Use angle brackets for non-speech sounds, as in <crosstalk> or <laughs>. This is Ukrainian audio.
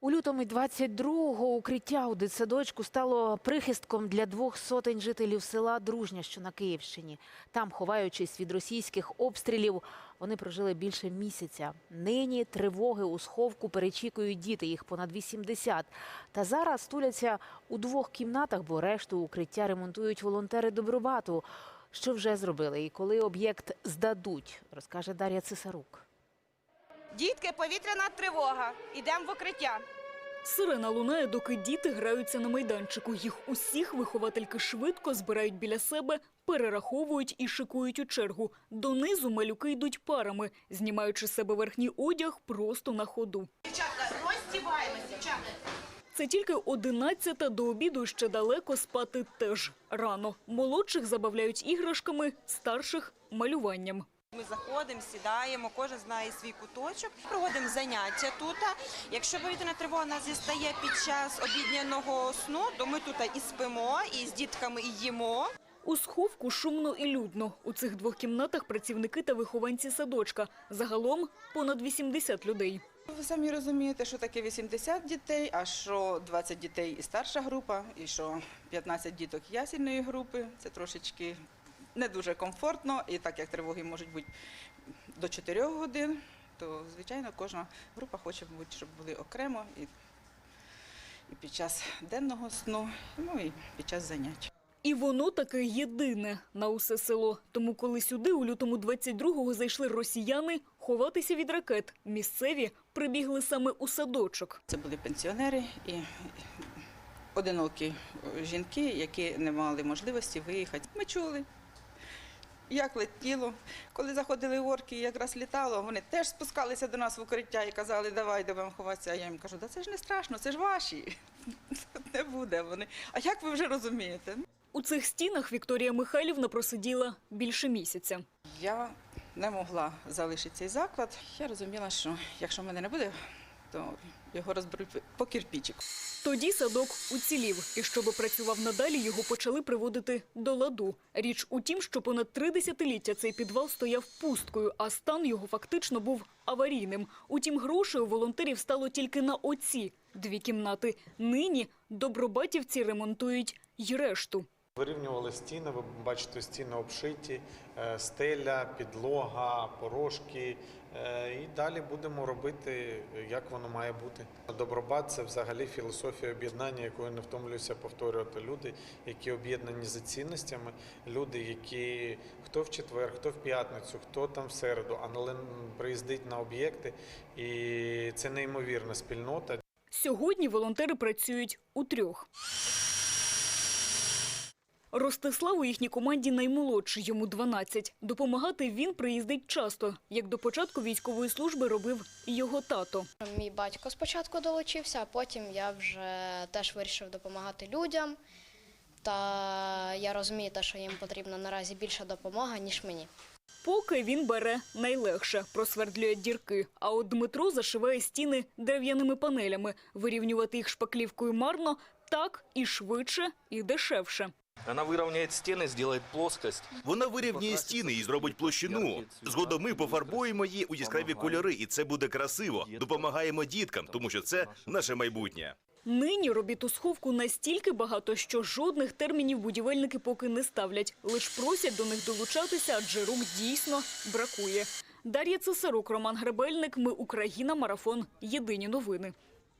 У лютому 22-го укриття у дитсадочку стало прихистком для двох сотень жителів села Дружня, що на Київщині. Там, ховаючись від російських обстрілів, вони прожили більше місяця. Нині тривоги у сховку перечікують діти, їх понад 80. Та зараз туляться у двох кімнатах, бо решту укриття ремонтують волонтери Добробату. Що вже зробили і коли об'єкт здадуть, розкаже Дар'я Цесарук. Дітки, повітряна тривога. Ідемо в укриття. Сирена лунає, доки діти граються на майданчику. Їх усіх виховательки швидко збирають біля себе, перераховують і шикують у чергу. Донизу малюки йдуть парами, знімаючи з себе верхній одяг просто на ходу. Дівчатка, розтіваємося, дівчатка. Це тільки одинадцята до обіду ще далеко спати теж рано. Молодших забавляють іграшками, старших малюванням. Ми заходимо, сідаємо, кожен знає свій куточок. Проводимо заняття тут. Якщо повітряна тривога нас зістає під час обідняного сну, то ми тут і спимо, і з дітками і їмо. У сховку шумно і людно. У цих двох кімнатах працівники та вихованці садочка. Загалом понад 80 людей. Ви самі розумієте, що таке 80 дітей, а що 20 дітей і старша група, і що 15 діток ясільної групи. Це трошечки не дуже комфортно. І так як тривоги можуть бути до 4 годин, то звичайно кожна група хоче, мабуть, щоб були окремо і, і під час денного сну, ну і під час занять. І воно таке єдине на усе село. Тому коли сюди у лютому 22-го зайшли росіяни ховатися від ракет, місцеві прибігли саме у садочок. Це були пенсіонери і одинокі жінки, які не мали можливості виїхати. Ми чули, як летіло. Коли заходили орки, якраз літало, вони теж спускалися до нас в укриття і казали, давай будемо ховатися. А я їм кажу, да це ж не страшно, це ж ваші. <laughs> Не буде вони. А як ви вже розумієте? У цих стінах Вікторія Михайлівна просиділа більше місяця. Я не могла залишити цей заклад. Я розуміла, що якщо мене не буде, то його розберуть по кирпичику. Тоді садок уцілів, і щоб працював надалі, його почали приводити до ладу. Річ у тім, що понад три десятиліття цей підвал стояв пусткою, а стан його фактично був аварійним. Утім, грошей у волонтерів стало тільки на оці дві кімнати. Нині добробатівці ремонтують й решту. Вирівнювали стіни, ви бачите, стіни обшиті, е, стеля, підлога, порожки. Е, І далі будемо робити, як воно має бути. Добробат це взагалі філософія об'єднання, якою не втомлююся повторювати. Люди, які об'єднані за цінностями, люди, які хто в четвер, хто в п'ятницю, хто там в середу, але приїздить на об'єкти. І це неймовірна спільнота. Сьогодні волонтери працюють у трьох. Ростислав у їхній команді наймолодший, йому 12. Допомагати він приїздить часто, як до початку військової служби робив його тато. Мій батько спочатку долучився, а потім я вже теж вирішив допомагати людям. Та я розумію, те, що їм потрібна наразі більша допомога, ніж мені. Поки він бере найлегше, просвердлює дірки. А от Дмитро зашиває стіни дерев'яними панелями. Вирівнювати їх шпаклівкою марно, так і швидше, і дешевше. Она выровняет стены, сделает плоскость. Вона вирівнює стіни і зробить площину. Згодом ми пофарбуємо її у яскраві кольори, і це буде красиво. Допомагаємо діткам, тому що це наше майбутнє. Нині робіт у сховку настільки багато, що жодних термінів будівельники поки не ставлять. Лиш просять до них долучатися, адже рук дійсно бракує. Дар'я Цесарук, Роман Гребельник. Ми Україна. Марафон. Єдині новини.